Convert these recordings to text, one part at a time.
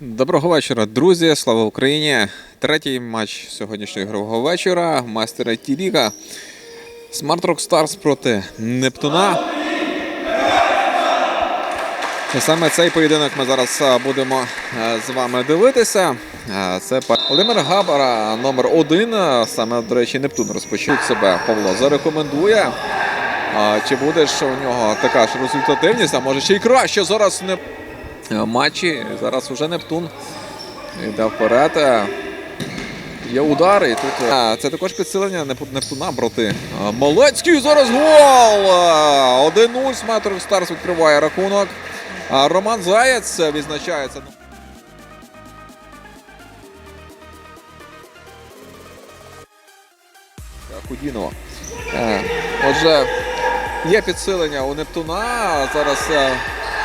Доброго вечора, друзі! Слава Україні! Третій матч сьогоднішнього ігрового вечора. Мастер ті Ліга. Smart Rock Stars проти Нептуна. Саме цей поєдинок ми зараз будемо з вами дивитися. Це па- Володимир Габара, номер один. Саме, до речі, Нептун розпочнуть себе. Павло зарекомендує. Чи буде ж у нього така ж результативність, а може ще й краще зараз не е, матчі. Зараз уже Нептун йде вперед. Е, Є удари. Тут е, це також підсилення Нептуна проти е, Малецький. Зараз гол! Е, 1-0. Сметр Старс відкриває рахунок. Роман Заєць відзначається. Худінова. Е, Отже, є підсилення у Нептуна. Зараз е,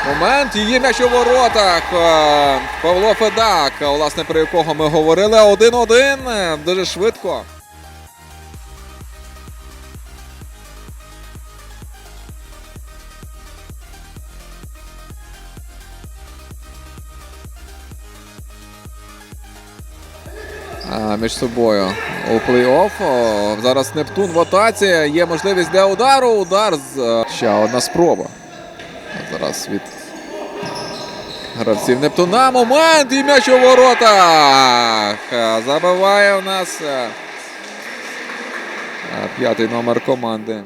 момент. Є м'яч у воротах. Е, Павло Федак, власне, про якого ми говорили. 1-1. е, Дуже швидко. Між собою у плей-офф. Зараз Нептун в атаці. Є можливість для удару. Удар з е, ще одна спроба. Зараз від гравців Нептуна. Момент і м'яч у воротах. Забиває в нас е, п'ятий номер команди.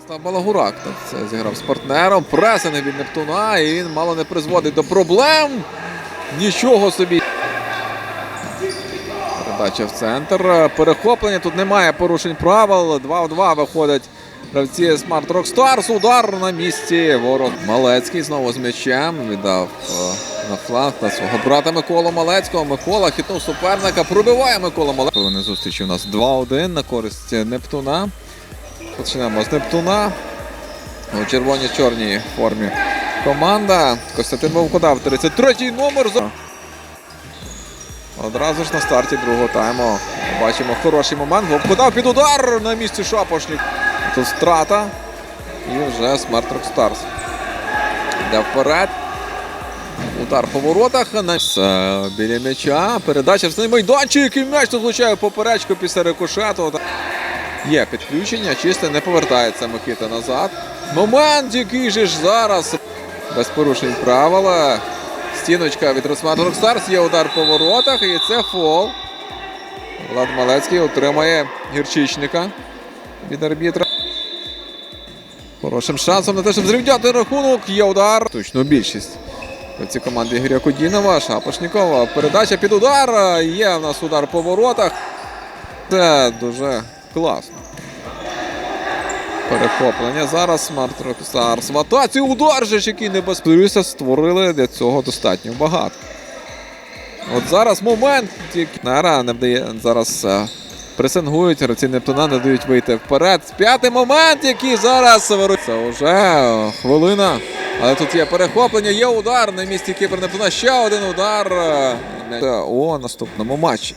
Став Балагурак це зіграв з партнером. Пресинг від Нептуна, і він мало не призводить до проблем. Нічого собі. Передача в центр. Перехоплення. Тут немає порушень правил. 2 в 2 виходять гравці Smart Rock Stars. Удар на місці. Ворот Малецький знову з м'ячем. Віддав е, на фланг на свого брата Миколу Малецького. Микола хитнув суперника. Пробиває Микола Малецького. Хвилини зустрічі у нас 2-1 на користь Нептуна. Почнемо з Нептуна. У червоній-чорній формі команда. Костянтин Вовкодав, 33-й номер. Одразу ж на старті другого тайму. Бачимо хороший момент. Вовкодав під удар на місці Шапошник. Тут страта. І вже Smart Rock Stars. Йде вперед. Удар по воротах. Е, Біля м'яча. Передача в майданчик. І м'яч тут влучає поперечку після рикошету. Є підключення, чисто не повертається Микита назад. Момент, який же ж зараз. Без порушень правила. Стіночка від Росмат Рокстарс. Є удар по воротах і це фол. Влад Малецький отримає гірчичника від арбітра. Хорошим шансом на те, щоб зрівняти рахунок. Є удар. Точно більшість. Ці команди Ігоря Кодінова, Шапошнікова. Передача під удар. Є в нас удар по воротах. Це дуже класно. Перехоплення зараз Rockstars в атаці. Удар же ж, який небезпечний. Створили для цього достатньо багато. От зараз момент. Нара не вдає. Зараз е, пресингують, гравці Нептуна не дають вийти вперед. П'ятий момент, який зараз Це вже е, хвилина. Але тут є перехоплення, є удар на місці Кіпер Нептуна. Ще один удар. е, О наступному матчі.